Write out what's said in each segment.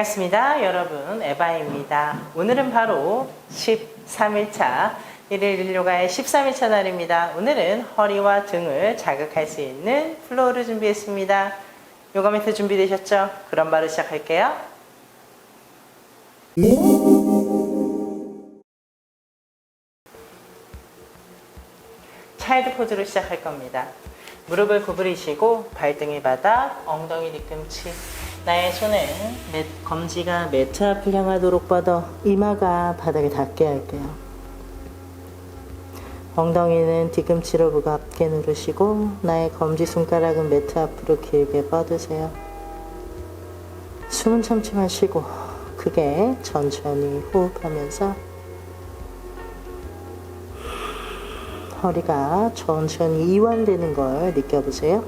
반갑습니다. 여러분, 에바입니다. 오늘은 바로 13일차, 1일 1요가의 13일차 날입니다. 오늘은 허리와 등을 자극할 수 있는 플로우를 준비했습니다. 요가 매트 준비되셨죠? 그럼 바로 시작할게요. 차일드 포즈로 시작할 겁니다. 무릎을 구부리시고 발등의 바닥, 엉덩이 뒤꿈치. 나의 손은 매, 검지가 매트 앞을 향하도록 뻗어 이마가 바닥에 닿게 할게요. 엉덩이는 뒤꿈치로 무겁게 누르시고 나의 검지 손가락은 매트 앞으로 길게 뻗으세요. 숨은 참지 마시고 크게 천천히 호흡하면서 허리가 천천히 이완되는 걸 느껴보세요.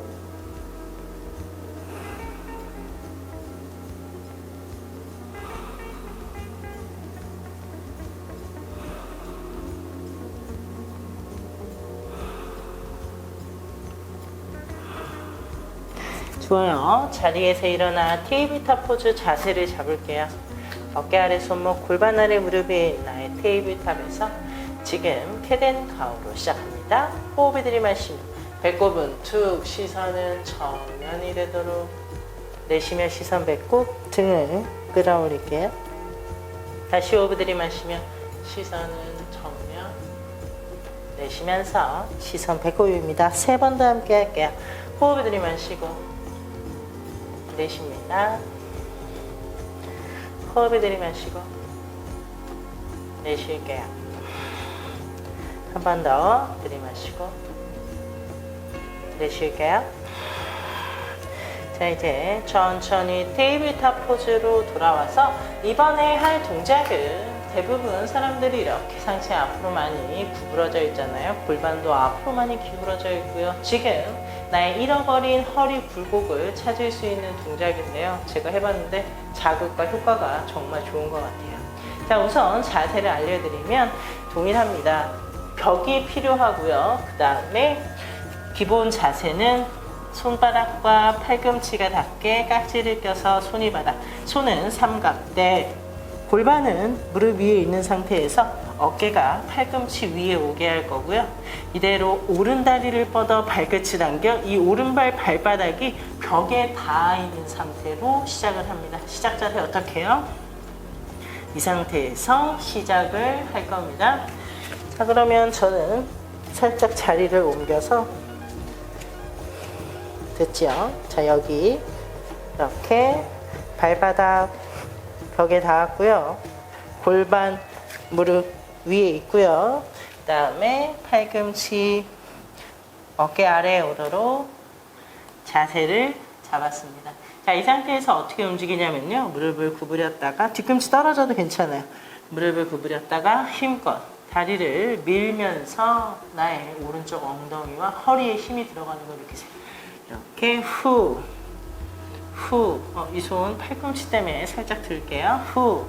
좋아요. 자리에서 일어나 테이블탑 포즈 자세를 잡을게요. 어깨 아래 손목, 골반 아래 무릎이 나의 테이블탑에서 지금 캐덴 가우로 시작합니다. 호흡을 들이마시며 배꼽은 툭 시선은 정면이 되도록 내쉬며 시선 배꼽 등을 끌어올릴게요. 다시 호흡을 들이마시며 시선은 정면 내쉬면서 시선 배꼽 입니다. 세 번 더 함께 할게요. 호흡을 들이마시고 내쉽니다. 호흡을 들이마시고 내쉴게요. 한 번 더 들이마시고 내쉴게요. 자 이제 천천히 테이블탑 포즈로 돌아와서 이번에 할 동작은 대부분 사람들이 이렇게 상체 앞으로 많이 구부러져 있잖아요. 골반도 앞으로 많이 기울어져 있고요. 지금 나의 잃어버린 허리 굴곡을 찾을 수 있는 동작인데요. 제가 해봤는데 자극과 효과가 정말 좋은 것 같아요. 자 우선 자세를 알려드리면 동일합니다. 벽이 필요하고요. 그 다음에 기본 자세는 손바닥과 팔꿈치가 닿게 깍지를 껴서 손이 바닥, 손은 삼각대, 골반은 무릎 위에 있는 상태에서 어깨가 팔꿈치 위에 오게 할 거고요. 이대로 오른 다리를 뻗어 발끝을 당겨 이 오른발 발바닥이 벽에 닿아 있는 상태로 시작을 합니다. 시작 자세 어떻게 해요? 이 상태에서 시작을 할 겁니다. 자, 그러면 저는 살짝 자리를 옮겨서 됐죠? 자, 여기 이렇게 발바닥 벽에 닿았고요. 골반, 무릎 위에 있고요. 그 다음에 팔꿈치 어깨 아래에 오도록 자세를 잡았습니다. 자, 이 상태에서 어떻게 움직이냐면요. 무릎을 구부렸다가 뒤꿈치 떨어져도 괜찮아요. 무릎을 구부렸다가 힘껏 다리를 밀면서 나의 오른쪽 엉덩이와 허리에 힘이 들어가는 걸 느끼세요. 이렇게 후, 후. 어, 이손 팔꿈치 때문에 살짝 들게요. 후,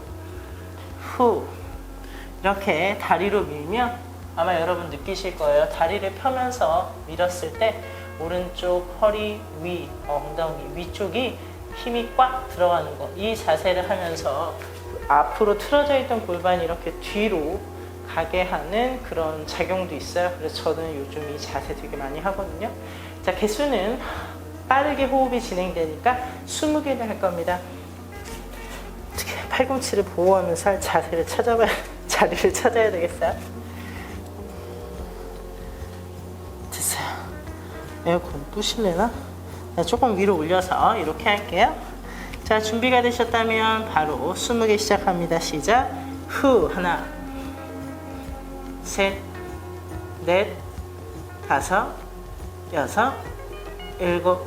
후. 이렇게 다리로 밀면 아마 여러분 느끼실 거예요. 다리를 펴면서 밀었을 때 오른쪽 허리 위, 엉덩이 위쪽이 힘이 꽉 들어가는 거. 이 자세를 하면서 앞으로 틀어져 있던 골반이 이렇게 뒤로 가게 하는 그런 작용도 있어요. 그래서 저는 요즘 이 자세 되게 많이 하거든요. 자, 개수는 빠르게 호흡이 진행되니까 20개를 할 겁니다. 어떻게 팔꿈치를 보호하면서 할 자세를 찾아봐야, 자리를 찾아야 되겠어요. 됐어요. 에어컨 부실래나? 네, 조금 위로 올려서 이렇게 할게요. 자, 준비가 되셨다면 바로 20개 시작합니다. 시작. 후, 하나, 셋, 넷, 다섯, 여섯, 일곱,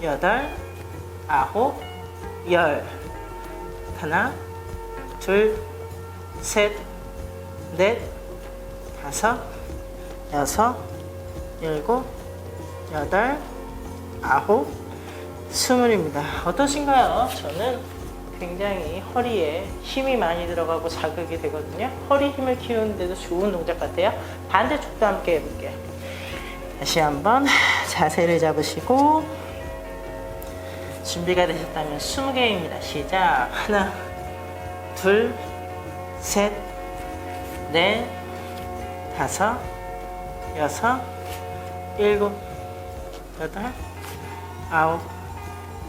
여덟, 아홉, 열. 하나, 둘, 셋, 넷, 다섯, 여섯, 일곱, 여덟, 아홉, 스물입니다. 어떠신가요? 저는 굉장히 허리에 힘이 많이 들어가고 자극이 되거든요. 허리 힘을 키우는데도 좋은 동작 같아요. 반대쪽도 함께 해볼게요. 다시 한번 자세를 잡으시고 준비가 되셨다면 20개입니다. 시작. 하나, 둘, 셋, 넷, 다섯, 여섯, 일곱, 여덟, 아홉,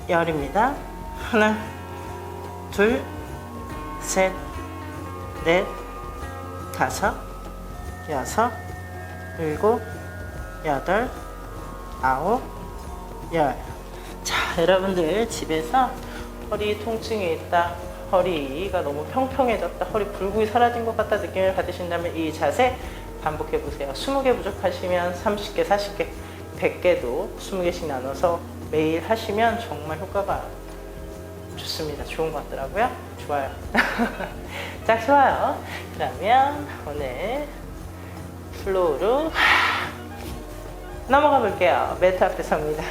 열입니다. 하나, 둘, 셋, 넷, 다섯, 여섯, 일곱, 여덟, 아홉, 열. 자, 여러분들 집에서 허리 통증이 있다. 허리가 너무 평평해졌다. 허리 불구이 사라진 것 같다 느낌을 받으신다면 이 자세 반복해 보세요. 20개 부족하시면 30개, 40개, 100개도 20개씩 나눠서 매일 하시면 정말 효과가 좋습니다. 좋은 것 같더라고요. 좋아요. 자, 좋아요. 그러면 오늘 플로우로 넘어가 볼게요. 매트 앞에 섭니다.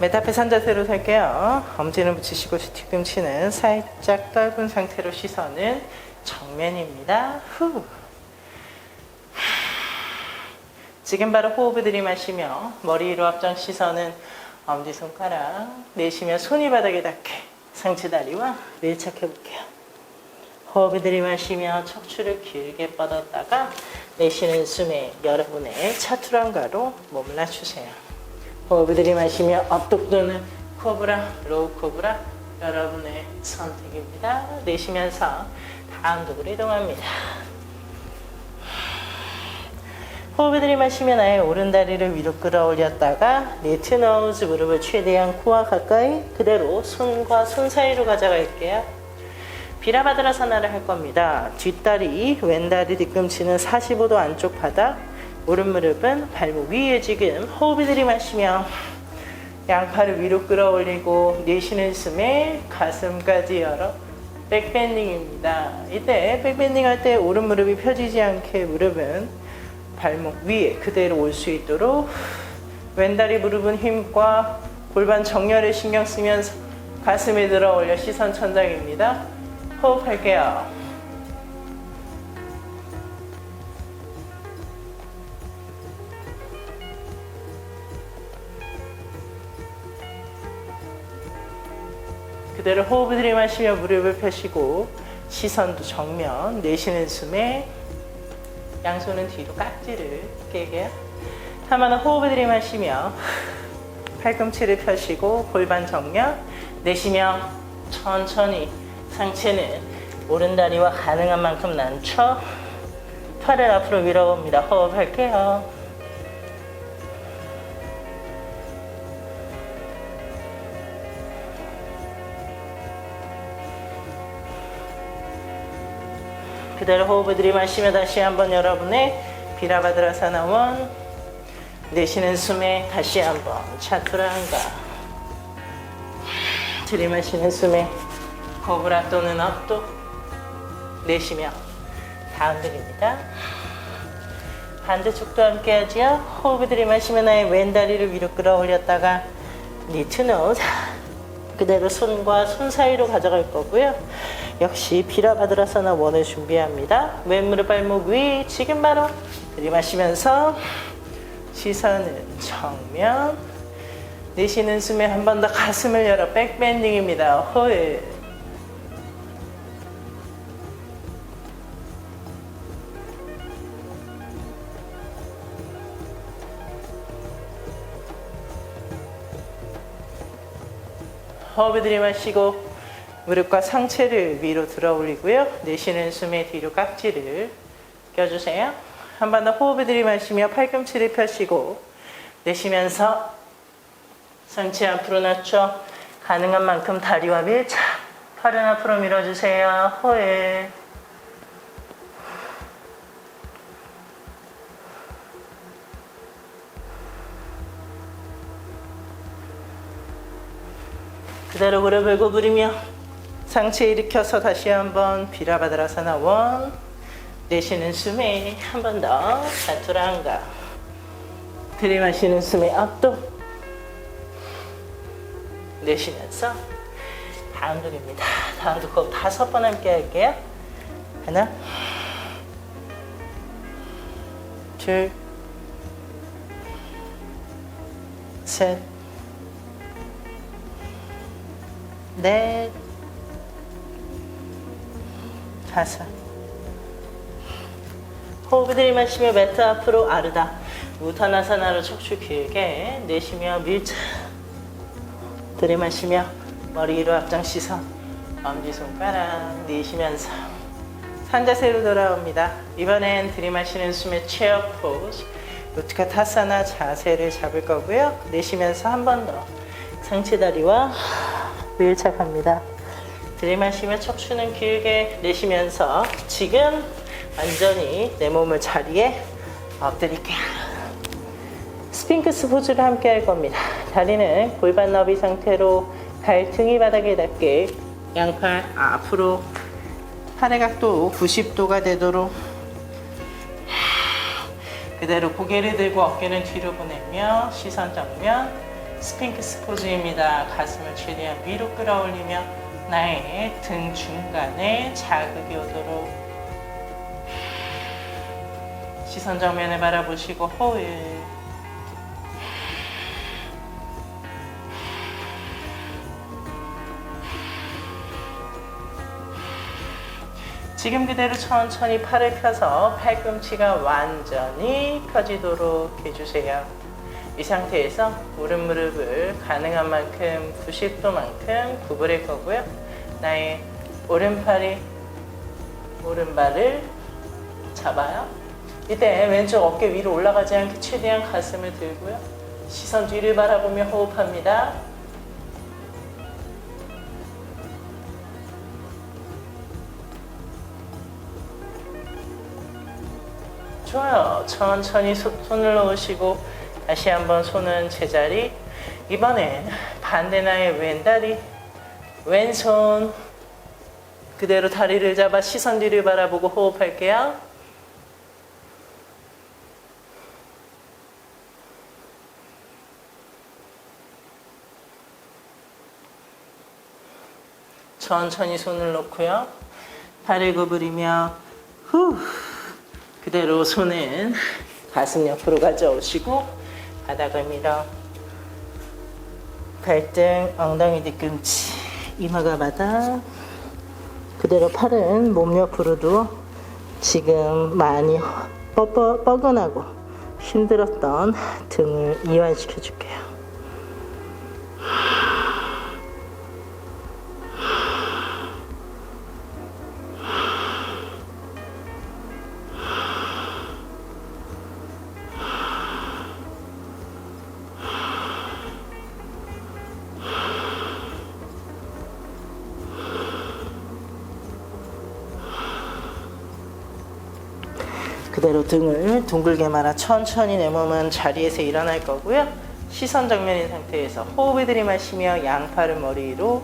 매트 앞에 선 자세로 설게요. 엄지는 붙이시고 뒤꿈치는 살짝 떨군 상태로 시선은 정면입니다. 후. 지금 바로 호흡을 들이마시며 머리 위로 앞정 시선은 엄지손가락 내쉬며 손이 바닥에 닿게 상체 다리와 밀착해 볼게요. 호흡을 들이마시며 척추를 길게 뻗었다가 내쉬는 숨에 여러분의 차투랑가로 몸을 낮추세요. 호흡을 들이마시며 업독 도는 코브라, 로우 코브라 여러분의 선택입니다. 내쉬면서 다음 독으로 이동합니다. 호흡을 들이마시면 아예 오른 다리를 위로 끌어올렸다가 니트 너우즈 무릎을 최대한 코와 가까이 그대로 손과 손 사이로 가져갈게요. 비라바드라사나를 할 겁니다. 뒷다리, 왼다리 뒤꿈치는 45도 안쪽 바닥, 오른 무릎은 발목 위에 지금 호흡을 들이마시며 양팔을 위로 끌어올리고 내쉬는 숨에 가슴까지 열어 백밴딩입니다. 이때 백밴딩 할 때 오른 무릎이 펴지지 않게 무릎은 발목 위에 그대로 올 수 있도록 왼다리 무릎은 힘과 골반 정렬에 신경 쓰면서 가슴에 들어 올려 시선 천장입니다. 호흡할게요. 그대로 호흡을 들이마시며 무릎을 펴시고 시선도 정면 내쉬는 숨에 양손은 뒤로 깍지를 깨게요. 한번 호흡을 들이마시며 팔꿈치를 펴시고 골반 정면 내쉬며 천천히 상체는 오른 다리와 가능한 만큼 낮춰 팔을 앞으로 밀어봅니다. 호흡할게요. 그대로 호흡을 들이마시며 다시 한번 여러분의 비라바드라사나 원 내쉬는 숨에 다시 한번 차투라한가. 들이마시는 숨에 코브라 또는 업도 내쉬며 다음 들입니다. 반대쪽도 함께 하지요. 호흡을 들이마시며 나의 왼 다리를 위로 끌어올렸다가 니트 노즈 그대로 손과 손 사이로 가져갈 거고요. 역시 비라바드라사나 원을 준비합니다. 왼무릎 발목 위 지금 바로 들이마시면서 시선은 정면 내쉬는 숨에 한 번 더 가슴을 열어 백밴딩입니다. 호 호흡을 들이 마시고 무릎과 상체를 위로 들어 올리고요. 내쉬는 숨에 뒤로 깍지를 껴주세요. 한 번 더 호흡을 들이마시며 팔꿈치를 펴시고 내쉬면서 상체 앞으로 낮춰 가능한 만큼 다리와 밀착 팔은 앞으로 밀어주세요. 호흡 그대로 무릎을 구부리며. 상체 일으켜서 다시 한번 비라바드라사나 원. 내쉬는 숨에 한 번더 자투랑가. 들이마시는 숨에 앞도. 내쉬면서 다음 독입니다. 다음 독 다섯 번 함께 할게요. 하나. 둘. 셋, 넷, 다섯. 호흡을 들이마시며 매트 앞으로 아르다. 우타나사나로 척추 길게 내쉬며 밀착. 들이마시며 머리 위로 앞장 시선. 엄지손가락 내쉬면서 산자세로 돌아옵니다. 이번엔 들이마시는 숨에 체어 포즈. 우트카 타사나 자세를 잡을 거고요. 내쉬면서 한 번 더. 상체 다리와 밀착합니다. 들이마시며 척추는 길게 내쉬면서 지금 완전히 내 몸을 자리에 엎드릴게요. 스핑크스 포즈를 함께 할 겁니다. 다리는 골반 너비 상태로 발등이 바닥에 닿게 양팔 앞으로 팔의 각도 90도가 되도록 그대로 고개를 들고 어깨는 뒤로 보내며 시선 정면 스핑크스 포즈입니다. 가슴을 최대한 위로 끌어올리며 나의 등 중간에 자극이 오도록 시선 정면을 바라보시고 호흡 지금 그대로 천천히 팔을 펴서 팔꿈치가 완전히 펴지도록 해주세요. 이 상태에서 오른 무릎을 가능한 만큼 90도만큼 구부릴 거고요. 나의 오른팔이 오른발을 잡아요. 이때 왼쪽 어깨 위로 올라가지 않게 최대한 가슴을 들고요. 시선 뒤를 바라보며 호흡합니다. 좋아요. 천천히 소- 손을 놓으시고 다시 한번 손은 제자리. 이번엔 반대 나의 왼다리, 왼손 그대로 다리를 잡아 시선 뒤를 바라보고 호흡할게요. 천천히 손을 놓고요. 팔을 구부리며 후 그대로 손은 가슴 옆으로 가져오시고 바닥을 밀어 발등, 엉덩이 뒤꿈치, 이마가 바닥 그대로 팔은 몸 옆으로 두어 지금 많이 뻐, 뻐근하고 힘들었던 등을 이완시켜 줄게요. 그대로 등을 둥글게 말아 천천히 내 몸은 자리에서 일어날 거고요. 시선 정면인 상태에서 호흡을 들이마시며 양팔을 머리 위로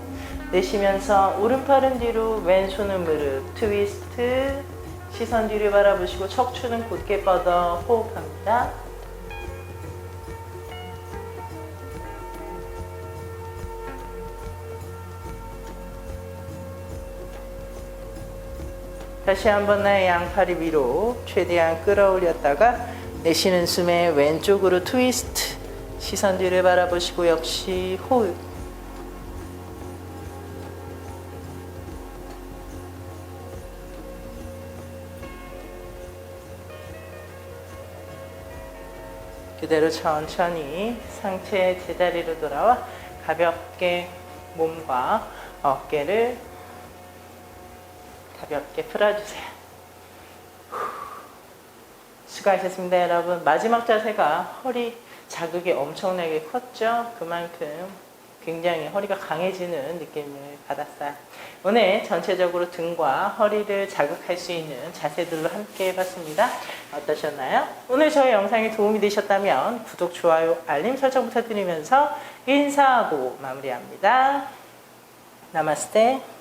내쉬면서 오른팔은 뒤로 왼손은 무릎 트위스트 시선 뒤를 바라보시고 척추는 곧게 뻗어 호흡합니다. 다시 한번 나의 양팔이 위로 최대한 끌어올렸다가 내쉬는 숨에 왼쪽으로 트위스트 시선 뒤를 바라보시고 역시 호흡. 그대로 천천히 상체 제자리로 돌아와 가볍게 몸과 어깨를 가볍게 풀어주세요. 후. 수고하셨습니다, 여러분. 마지막 자세가 허리 자극이 엄청나게 컸죠? 그만큼 굉장히 허리가 강해지는 느낌을 받았어요. 오늘 전체적으로 등과 허리를 자극할 수 있는 자세들로 함께 해봤습니다. 어떠셨나요? 오늘 저희 영상이 도움이 되셨다면 구독, 좋아요, 알림 설정 부탁드리면서 인사하고 마무리합니다. 나마스테.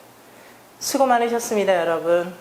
수고 많으셨습니다, 여러분.